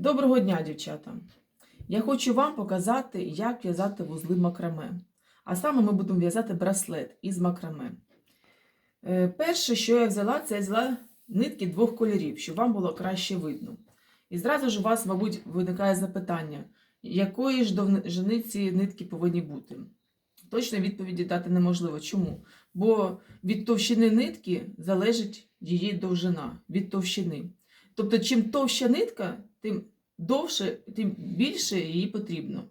Доброго дня, дівчата! Я хочу вам показати, як в'язати вузли макраме. А саме ми будемо в'язати браслет із макраме. Е, Перше, що я взяла, це я взяла нитки двох кольорів, щоб вам було краще видно. І зразу ж у вас, мабуть, виникає запитання, якої ж довжини ці нитки повинні бути. Точної відповіді дати неможливо. Чому? Бо від товщини нитки залежить її довжина, від товщини. Тобто, чим товща нитка, тим довше, тим більше її потрібно.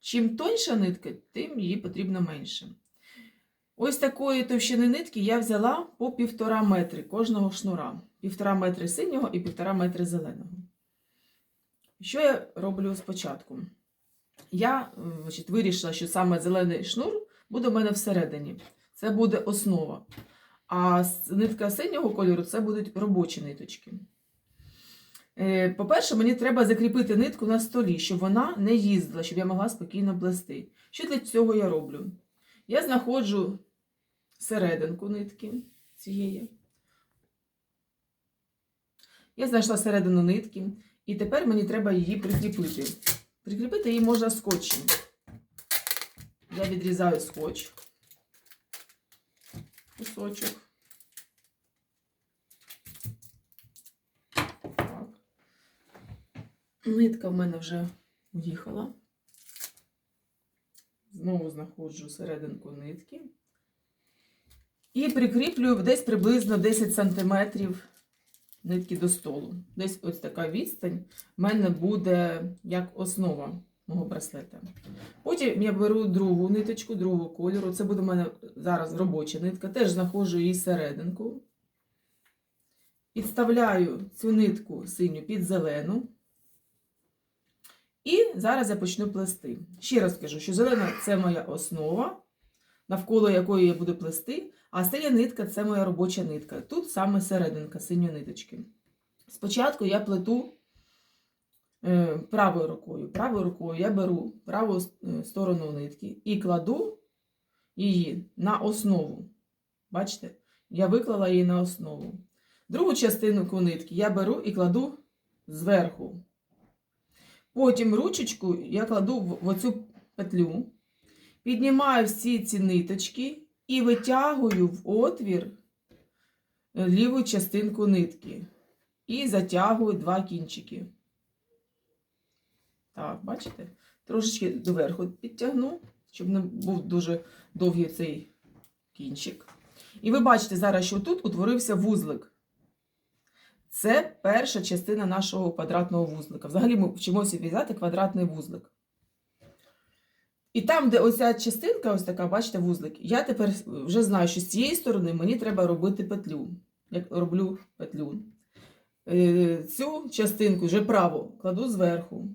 Чим тоньша нитка, тим її потрібно менше. Ось такої товщини нитки я взяла по півтора метри кожного шнура. Півтора метри синього і півтора метри зеленого. Що я роблю спочатку? Я е, значить, вирішила, що саме зелений шнур буде в мене всередині. Це буде основа. А нитка синього кольору це будуть робочі ниточки. Е, По-перше, мені треба закріпити нитку на столі, щоб вона не їздила, щоб я могла спокійно плести. Що для цього я роблю? Я знаходжу серединку нитки цієї. Я знайшла середину нитки, і тепер мені треба її прикріпити. Прикріпити її можна скотчем. Я відрізаю скотч. Кусочок. Так. Нитка в мене вже уїхала. Знову знаходжу серединку нитки. І прикріплюю десь приблизно 10 см нитки до столу. Десь ось така відстань в мене буде як основа мого браслета. Потім я беру другу ниточку, другого кольору. Це буде в мене зараз робоча нитка. Теж знаходжу її серединку. Підставляю цю нитку синю під зелену. І зараз я почну плести. Ще раз скажу, що зелена це моя основа, навколо якої я буду плести, а синя нитка це моя робоча нитка. Тут саме серединка синьої ниточки. Спочатку я плету е, правою рукою. Правою рукою я беру праву е, сторону нитки і кладу її на основу. Бачите? Я виклала її на основу. Другу частину нитки я беру і кладу зверху. Потім ручечку я кладу в оцю петлю, піднімаю всі ці ниточки і витягую в отвір е, ліву частинку нитки. І затягую два кінчики. Так, бачите? Трошечки доверху підтягну, щоб не був дуже довгий цей кінчик. І ви бачите зараз, що тут утворився вузлик. Це перша частина нашого квадратного вузлика. Взагалі ми вчимося в'язати квадратний вузлик. І там, де оця частинка, ось така, бачите, вузлик, я тепер вже знаю, що з цієї сторони мені треба робити петлю. Як роблю петлю. Е, Цю частинку вже праву кладу зверху.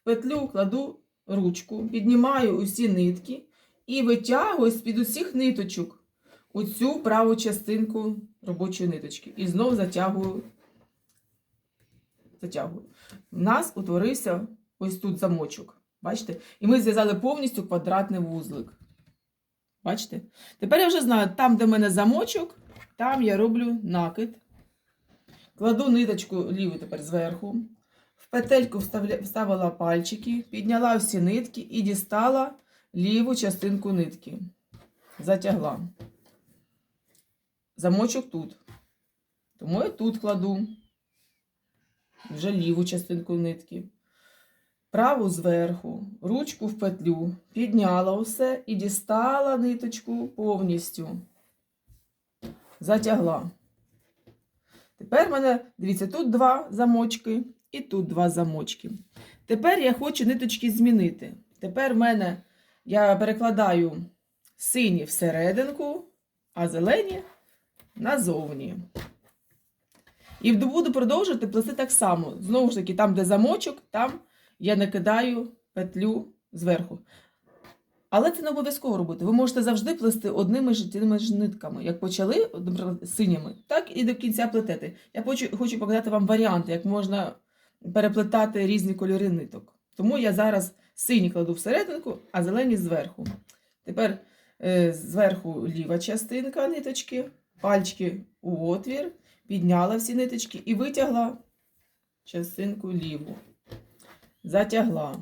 В петлю кладу ручку, піднімаю усі нитки і витягую з-під усіх ниточок оцю праву частинку робочої ниточки. І знову затягую затягую. У нас утворився ось тут замочок. Бачите? І ми зв'язали повністю квадратний вузлик. Бачите? Тепер я вже знаю, там, де в мене замочок, там я роблю накид. Кладу ниточку ліву тепер зверху. В петельку вставила пальчики, підняла всі нитки і дістала ліву частинку нитки. Затягла. Замочок тут. Тому я тут кладу вже ліву частинку нитки. Праву зверху, ручку в петлю, підняла усе і дістала ниточку повністю. Затягла. Тепер в мене, дивіться, тут два замочки і тут два замочки. Тепер я хочу ниточки змінити. Тепер в мене я перекладаю сині всерединку, а зелені назовні. І буду продовжувати плести так само. Знову ж таки, там, де замочок, там я накидаю петлю зверху. Але це не обов'язково робити. Ви можете завжди плести одними ж ж нитками. Як почали синіми, так і до кінця плетете. Я хочу, хочу показати вам варіанти, як можна переплетати різні кольори ниток. Тому я зараз сині кладу всерединку, а зелені зверху. Тепер е, зверху ліва частинка ниточки, пальчики у отвір, підняла всі ниточки і витягла частинку ліву. затягла.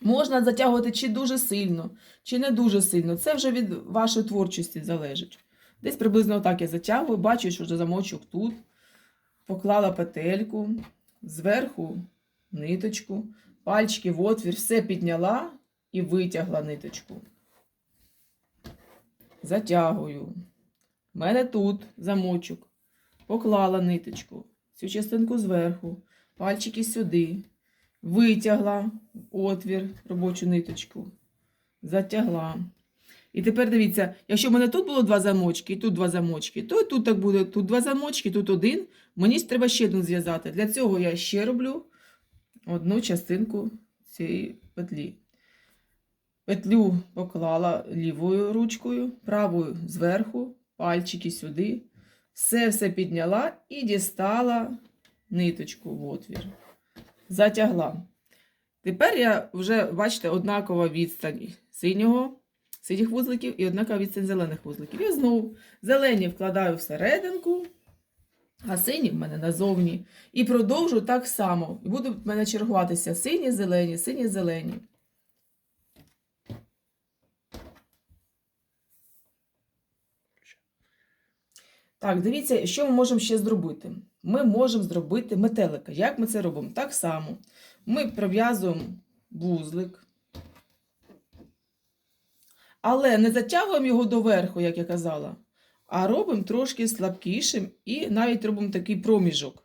Можна затягувати чи дуже сильно, чи не дуже сильно. Це вже від вашої творчості залежить. Десь приблизно отак я затягую, бачу, що вже замочок тут. Поклала петельку, зверху ниточку, пальчики в отвір, все підняла і витягла ниточку. Затягую. У мене тут замочок. Поклала ниточку, цю частинку зверху, пальчики сюди. Витягла отвір, робочу ниточку. Затягла. І тепер дивіться, якщо в мене тут було два замочки, і тут два замочки, то тут так буде. Тут два замочки, тут один. Мені треба ще один зв'язати. Для цього я ще роблю одну частинку цієї петлі. Петлю поклала лівою ручкою, правою зверху, пальчики сюди. Все все підняла і дістала ниточку в отвір. Затягла. Тепер я вже, бачите, однакова відстань синього, синіх вузликів і однакова відстань зелених вузликів. Я знову зелені вкладаю всерединку, а сині в мене назовні. І продовжу так само. І будуть в мене чергуватися сині, зелені, сині, зелені. Так, дивіться, що ми можемо ще зробити. Ми можемо зробити метелика. Як ми це робимо? Так само. Ми пров'язуємо вузлик, але не затягуємо його доверху, як я казала, а робимо трошки слабкішим і навіть робимо такий проміжок.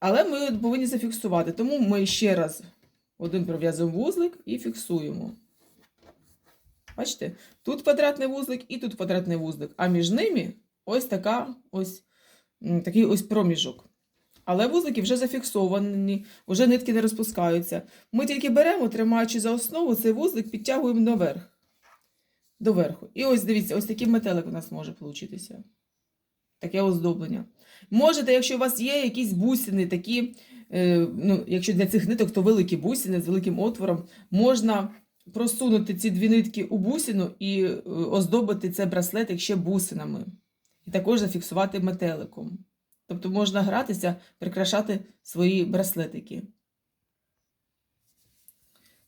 Але ми повинні зафіксувати. Тому ми ще раз один пров'язуємо вузлик і фіксуємо. Бачите, тут квадратний вузлик і тут квадратний вузлик, а між ними ось така ось такий ось проміжок. Але вузлики вже зафіксовані, вже нитки не розпускаються. Ми тільки беремо, тримаючи за основу, цей вузлик підтягуємо наверх. Доверху. І ось дивіться, ось такий метелик у нас може получитися. Таке оздоблення. Можете, якщо у вас є якісь бусини, такі, е, ну, якщо для цих ниток, то великі бусини з великим отвором, можна просунути ці дві нитки у бусину і е, оздобити цей браслетик ще бусинами. І також зафіксувати метеликом. Тобто можна гратися, прикрашати свої браслетики.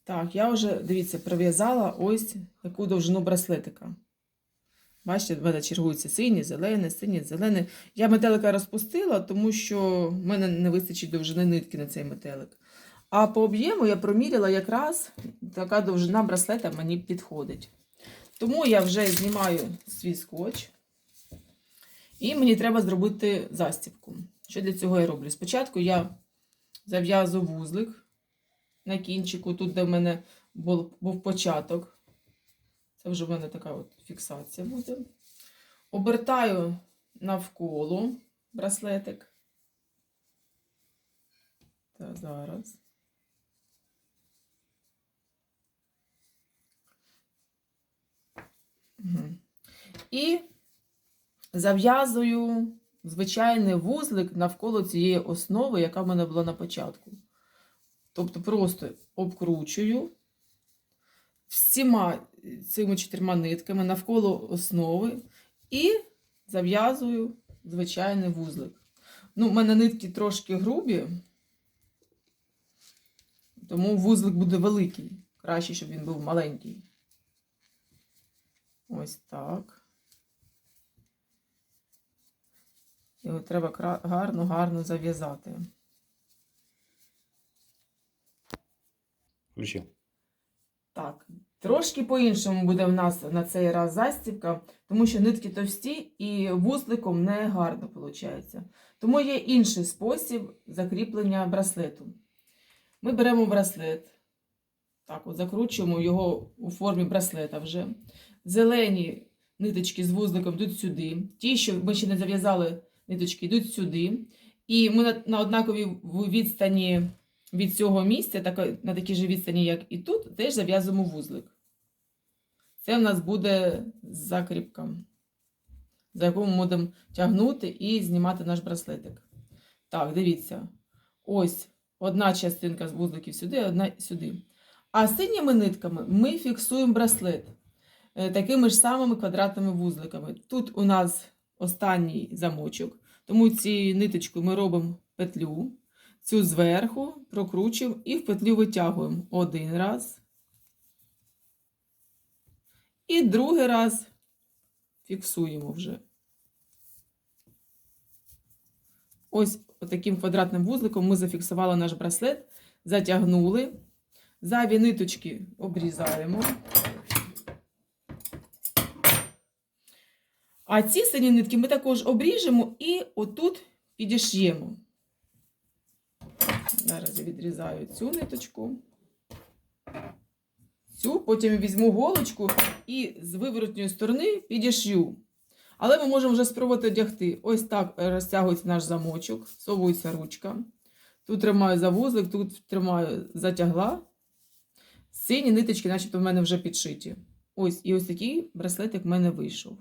Так, я вже, дивіться, пров'язала ось таку довжину браслетика. Бачите, в мене чергуються сині, зелені, сині, зелені. Я метелика розпустила, тому що в мене не вистачить довжини нитки на цей метелик. А по об'єму я проміряла якраз така довжина браслета мені підходить. Тому я вже знімаю свій скотч. І мені треба зробити застібку. Що для цього я роблю? Спочатку я зав'язую вузлик на кінчику, тут, де в мене був, був початок. Це вже в мене така от фіксація буде. Обертаю навколо браслетик. Та зараз. Угу. І зав'язую звичайний вузлик навколо цієї основи, яка в мене була на початку. Тобто просто обкручую всіма цими чотирма нитками навколо основи і зав'язую звичайний вузлик. Ну, У мене нитки трошки грубі, тому вузлик буде великий. Краще, щоб він був маленький. Ось так. Його треба гарно-гарно зав'язати. Включив. Так, трошки по-іншому буде в нас на цей раз застібка, тому що нитки товсті і вузликом не гарно виходить. Тому є інший спосіб закріплення браслету. Ми беремо браслет, так, от закручуємо його у формі браслета вже. Зелені ниточки з вузликом йдуть сюди. Ті, що ми ще не зав'язали ниточки йдуть сюди. І ми на, на однаковій відстані від цього місця, так, на такій же відстані, як і тут, теж зав'язуємо вузлик. Це в нас буде закріпка, за яку ми будемо тягнути і знімати наш браслетик. Так, дивіться. Ось одна частинка з вузликів сюди, одна сюди. А синіми нитками ми фіксуємо браслет е, такими ж самими квадратними вузликами. Тут у нас останній замочок. Тому цією ниточкою ми робимо петлю. цю зверху, прокручуємо і в петлю витягуємо один раз. І другий раз фіксуємо вже. Ось таким квадратним вузликом ми зафіксували наш браслет, затягнули. Зайві ниточки обрізаємо. А ці сині нитки ми також обріжемо і отут підіш'ємо. Зараз я відрізаю цю ниточку. Цю, потім візьму голочку і з виворотньої сторони підішью. Але ми можемо вже спробувати одягти. Ось так розтягується наш замочок, совується ручка. Тут тримаю за вузлик, тут тримаю затягла. Сині ниточки, начебто, в мене вже підшиті. Ось, і ось такий браслетик в мене вийшов.